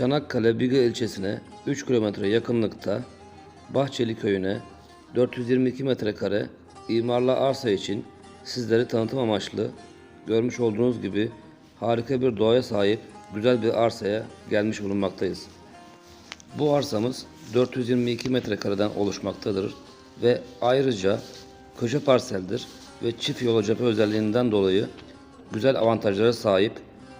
Çanakkale Biga ilçesine 3 kilometre yakınlıkta Bahçeli köyüne 422 metrekare imarlı arsa için sizleri tanıtım amaçlı görmüş olduğunuz gibi harika bir doğaya sahip güzel bir arsaya gelmiş bulunmaktayız. Bu arsamız 422 metrekareden oluşmaktadır ve ayrıca köşe parseldir ve çift yol cephe özelliğinden dolayı güzel avantajlara sahip,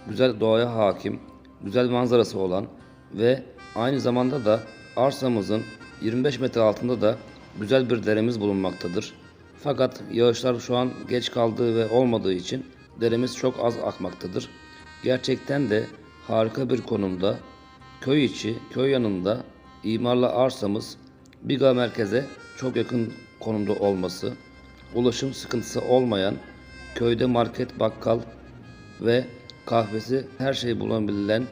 güzel doğaya hakim, güzel manzarası olan ve aynı zamanda da arsamızın 25 metre altında da güzel bir deremiz bulunmaktadır. Fakat yağışlar şu an geç kaldığı ve olmadığı için deremiz çok az akmaktadır. Gerçekten de harika bir konumda köy içi, köy yanında imarlı arsamız Biga merkeze çok yakın konumda olması, ulaşım sıkıntısı olmayan, köyde market, bakkal ve kahvesi her şey bulunabilen,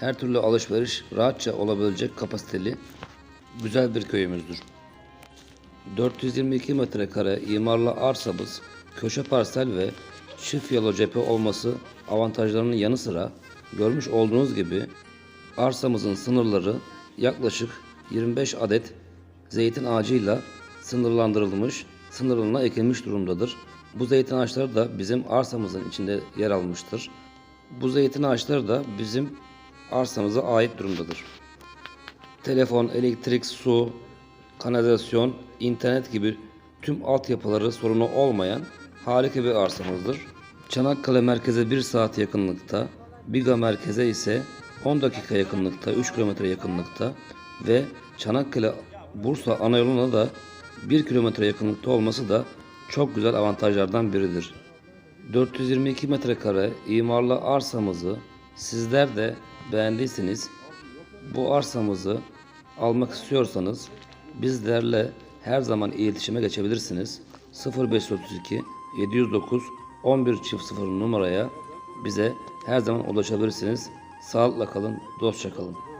her türlü alışveriş rahatça olabilecek kapasiteli güzel bir köyümüzdür. 422 metrekare imarlı arsamız köşe parsel ve çift yolu cephe olması avantajlarının yanı sıra görmüş olduğunuz gibi arsamızın sınırları yaklaşık 25 adet zeytin ağacıyla sınırlandırılmış, sınırına ekilmiş durumdadır. Bu zeytin ağaçları da bizim arsamızın içinde yer almıştır. Bu zeytin ağaçları da bizim arsamıza ait durumdadır telefon, elektrik, su, kanalizasyon, internet gibi tüm altyapıları sorunu olmayan harika bir arsamızdır. Çanakkale merkeze 1 saat yakınlıkta, Biga merkeze ise 10 dakika yakınlıkta, 3 kilometre yakınlıkta ve Çanakkale Bursa ana yoluna da 1 kilometre yakınlıkta olması da çok güzel avantajlardan biridir. 422 metrekare imarlı arsamızı sizler de beğendiyseniz bu arsamızı almak istiyorsanız bizlerle her zaman iletişime geçebilirsiniz. 0532 709 11 çift 0 numaraya bize her zaman ulaşabilirsiniz. Sağlıkla kalın, dostça kalın.